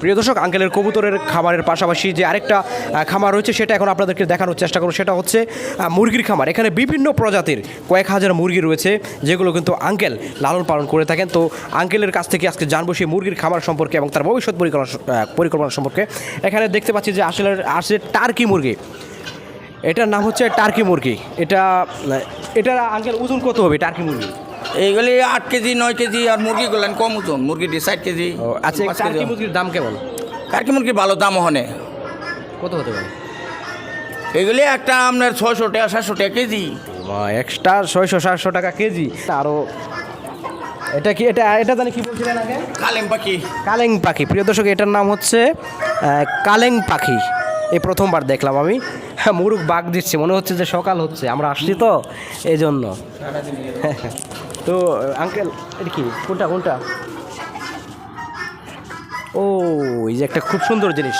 প্রিয় দর্শক, আঙ্কেলের কবুতরের খামারের পাশাপাশি যে আরেকটা খামার রয়েছে, সেটা এখন আপনাদেরকে দেখানোর চেষ্টা করব। সেটা হচ্ছে মুরগির খামার। এখানে বিভিন্ন প্রজাতির কয়েক হাজার মুরগি রয়েছে, যেগুলো কিন্তু আঙ্কেল লালন পালন করে থাকেন। তো আঙ্কেলের কাছ থেকে আজকে জানব সেই মুরগির খামার সম্পর্কে এবং তার ভবিষ্যৎ পরিকল্পনা পরিকল্পনা সম্পর্কে। এখানে দেখতে পাচ্ছি যে আসলে আসলে টার্কি মুরগি। এটার নাম হচ্ছে টার্কি মুরগি। এটা এটার আঙ্কেল ওজন কত হবে টার্কি মুরগি এইগুলি আট কেজি নয় কেজি আর মুরগি গুলেন কম ওজন মুরগিটি ষাট কেজি আচ্ছা মুরগির দাম কেমন? কারকি মুরগি ভালো দাম ওখানে কত হতে পারে? এগুলি একটা আপনার ছয়শো টাকা সাতশো টাকা কেজি। এক্সট্রা ছয়শো সাতশো টাকা কেজি। আরও এটা কি এটা এটা জানি কি বলছিলেন আগে? কালেম পাখি। কালেং পাখি। প্রিয় দর্শক এটার নাম হচ্ছে কালেং পাখি। এই প্রথমবার দেখলাম আমি। হ্যাঁ মুরুখ বাঘ দিচ্ছে মনে হচ্ছে যে সকাল হচ্ছে আমরা আসছি তো এই জন্য তো আঙ্কেল এটা কি? কোনটা কোনটা? ও এই যে একটা খুব সুন্দর জিনিস।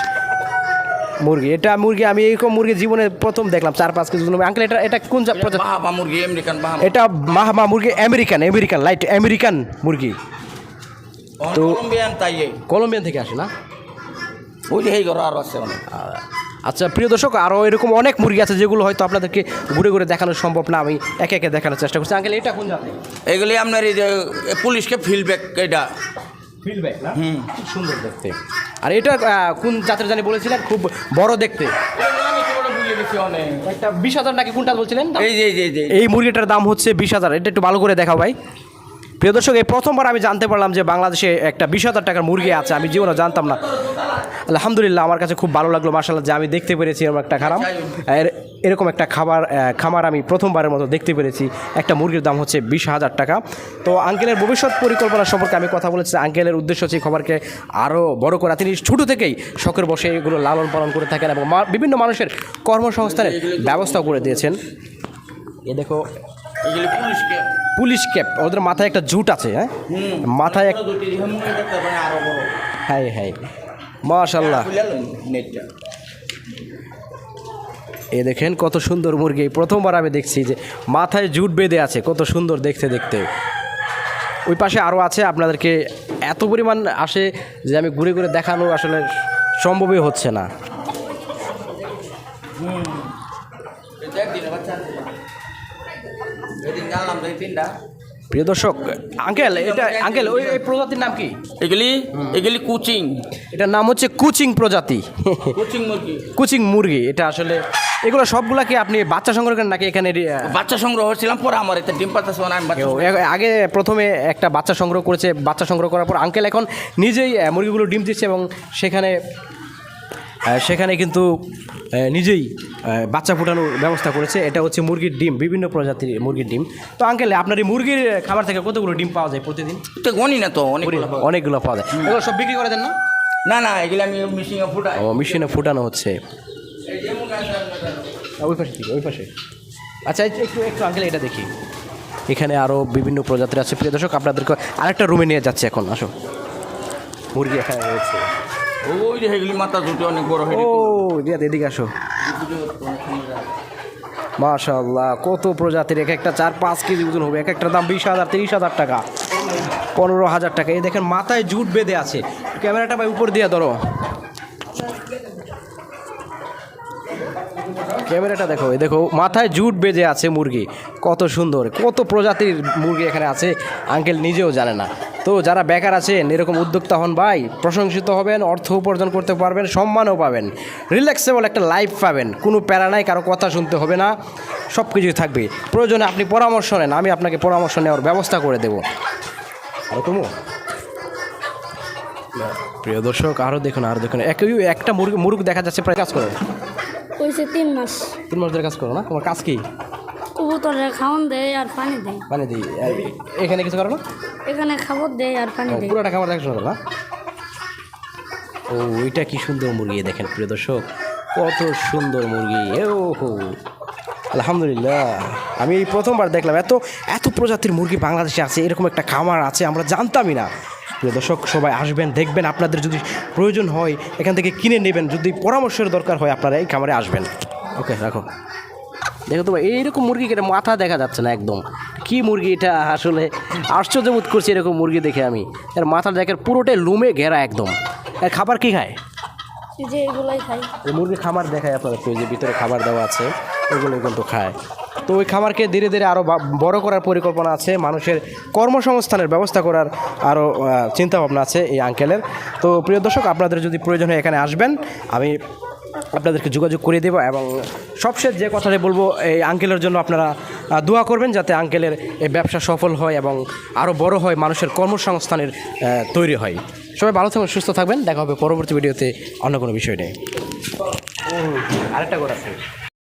মুরগি এটা মুরগি আমি এইরকম মুরগি জীবনে প্রথম দেখলাম চার পাঁচ কেজি আঙ্কেল এটা এটা কোন মুরগি আমেরিকান এটা মাহমা মুরগি আমেরিকান আমেরিকান লাইট আমেরিকান মুরগি। তো- কলম্বিয়ান তাই কলম্বিয়ান থেকে আসে না? ওই যে এই ঘর আর আছে অনেক। আচ্ছা প্রিয় দর্শক আরও এরকম অনেক মুরগি আছে যেগুলো হয়তো আপনাদেরকে ঘুরে ঘুরে দেখানো সম্ভব না। আমি একে একে দেখানোর চেষ্টা করছি। আঙ্কেল এটা কোন জাতি এগুলি আপনার এই যে পুলিশকে ফিল্ডব্যাক এটা। ফিল্ডব্যাক না? হুম। খুব সুন্দর দেখতে। আর এটা কোন জাতের জানি বলেছিলেন? খুব বড় দেখতে। একটা বিশ হাজার নাকি কোনটা বলছিলেন? এই যে এই যে এই এই মুরগিটার দাম হচ্ছে বিশ হাজার। এটা একটু ভালো করে দেখাও ভাই। প্রিয় দর্শক এই প্রথমবার আমি জানতে পারলাম যে বাংলাদেশে একটা বিশ হাজার টাকার মুরগি আছে। আমি জীবনে জানতাম না। আলহামদুলিল্লাহ আমার কাছে খুব ভালো লাগল মার্শাল্লাহ যে আমি দেখতে পেরেছি এরকম একটা খারাপ। এরকম একটা খাবার খামার আমি প্রথমবারের মতো দেখতে পেরেছি। একটা মুরগির দাম হচ্ছে বিশ হাজার টাকা। তো আঙ্কেলের ভবিষ্যৎ পরিকল্পনা সম্পর্কে আমি কথা বলেছি। আঙ্কেলের উদ্দেশ্য হচ্ছে এই খাবারকে আরও বড় করা। তিনি ছোটো থেকেই শখের বসে এগুলো লালন পালন করে থাকেন এবং বিভিন্ন মানুষের কর্মসংস্থানের ব্যবস্থাও করে দিয়েছেন। এ দেখো পুলিশ ক্যাপ। ওদের মাথায় একটা জুট আছে হ্যাঁ? মাথায় এক হ্যাঁ হ্যাঁ। মাশাল্লাহ খুলে এ দেখেন কত সুন্দর মুরগি। প্রথমবার আমি দেখছি যে মাথায় জুট বেঁধে আছে কত সুন্দর দেখতে দেখতে। ওই পাশে আরও আছে আপনাদেরকে এত পরিমাণ আসে যে আমি ঘুরে ঘুরে দেখানো আসলে সম্ভবই হচ্ছে না। এটা প্রিয় দর্শক আঙ্কেল এটা আঙ্কেল ওই এই প্রজাতির নাম কি? এগুলি এগুলি কুচিং। এটার নাম হচ্ছে কুচিং প্রজাতি। কুচিং মুরগি। কুচিং মুরগি এটা আসলে এগুলো সবগুলা কি আপনি বাচ্চা সংগ্রহ করেন নাকি এখানে বাচ্চা সংগ্রহ করছিলাম পরে আমার এতে ডিম পাতা এ- আগে প্রথমে একটা বাচ্চা সংগ্রহ করেছে বাচ্চা সংগ্রহ করার পর আঙ্কেল এখন নিজেই মুরগিগুলো ডিম দিচ্ছে এবং সেখানে সেখানে কিন্তু নিজেই বাচ্চা ফোটানোর ব্যবস্থা করেছে। এটা হচ্ছে মুরগির ডিম বিভিন্ন প্রজাতির মুরগির ডিম। তো আঙ্কেল আপনার এই মুরগির খাবার থেকে কতগুলো ডিম পাওয়া যায় প্রতিদিন? তো গনি না তো অনেক অনেকগুলো পাওয়া যায়। এগুলো সব বিক্রি করে দেন না? না না এগুলি আমি মিশিংয়ে ফুটাই। ও মেশিনে ফুটানো হচ্ছে। ওই পাশে ওই পাশে। আচ্ছা একটু একটু আঙ্কেল এটা দেখি। এখানে আরও বিভিন্ন প্রজাতির আছে। প্রিয় দর্শক আপনাদেরকে আরেকটা রুমে নিয়ে যাচ্ছে এখন আসো। মুরগি এখানে রয়েছে ওই যে এগুলি মাথা দুটো অনেক বড় হয়ে ও রিয়াদ এদিকে আসো। মাশাল্লাহ কত প্রজাতির এক একটা চার পাঁচ কেজি ওজন হবে। এক একটা দাম বিশ হাজার তিরিশ হাজার টাকা। পনেরো হাজার টাকা। এই দেখেন মাথায় জুট বেঁধে আছে। ক্যামেরাটা ভাই উপর দিয়ে ধরো। ক্যামেরাটা দেখো দেখো, মাথায় জুট বেঁধে আছে মুরগি। কত সুন্দর, কত প্রজাতির মুরগি এখানে আছে, আঙ্কেল নিজেও জানে না। তো যারা বেকার আছেন, এরকম উদ্যোক্তা হন ভাই, প্রশংসিত হবেন, অর্থ উপার্জন করতে পারবেন, সম্মানও পাবেন। রিল্যাক্সেবল একটা লাইফ পাবেন, কোনো প্যারা নাই, কারও কথা শুনতে হবে না সব কিছুই থাকবে। প্রয়োজনে আপনি পরামর্শ নেন, আমি আপনাকে পরামর্শ নেওয়ার ব্যবস্থা করে দেবো। আর তুমি প্রিয় দর্শক আরও দেখুন আরও দেখুন। একই একটা মুরগি মুরগ দেখা যাচ্ছে, প্রায় কাজ করো। হয়েছে তিন মাস। তিন মাস ধরে কাজ করো না? তোমার কাজ কি? কবুতরের খাওয়ান দেয় আর পানি দেয়। মানে দিই এখানে কিছু করো না? এখানে খাবার দেয় আর পানি দেয়। পুরোটা খাবার দেখাশোনা করো না? ও ওইটা কি সুন্দর মুরগি দেখেন প্রিয় দর্শক। কত সুন্দর মুরগি। ও হো আলহামদুলিল্লাহ। আমি এই প্রথমবার দেখলাম এত এত প্রজাতির মুরগি বাংলাদেশে আছে এরকম একটা খামার আছে আমরা জানতামই না। প্রিয় দর্শক সবাই আসবেন দেখবেন আপনাদের যদি প্রয়োজন হয় এখান থেকে কিনে নেবেন যদি পরামর্শের দরকার হয় আপনারা এই খামারে আসবেন। ওকে রাখো। দেখো তো এইরকম মুরগি কেটে মাথা দেখা যাচ্ছে না একদম। কি মুরগি এটা? আসলে আশ্চর্য বোধ করছি এরকম মুরগি দেখে আমি। এর মাথার জায়গার পুরোটাই লুমে ঘেরা একদম। এ, খাবার কি খায়? যে এগুলাই খাই। মুরগি খামার দেখায় আপনাদেরকে ওই যে ভিতরে খাবার দেওয়া আছে ওইগুলো কিন্তু খায়। তো ওই খামারকে ধীরে ধীরে আরও বড় করার পরিকল্পনা আছে, মানুষের কর্মসংস্থানের ব্যবস্থা করার আরও চিন্তাভাবনা আছে এই আঙ্কেলের তো প্রিয় দর্শক, আপনাদের যদি প্রয়োজন হয় এখানে আসবেন, আমি আপনাদেরকে যোগাযোগ করে দেবো এবং সবশেষ যে কথাটা বলব, এই আঙ্কেলের জন্য আপনারা দোয়া করবেন যাতে আঙ্কেলের এই ব্যবসা সফল হয় এবং আরও বড় হয়, মানুষের কর্মসংস্থানের তৈরি হয়। সবাই ভালো থাকবেন, সুস্থ থাকবেন। দেখা হবে পরবর্তী ভিডিওতে অন্য কোনো বিষয় নেই আরেকটা কথা আছে।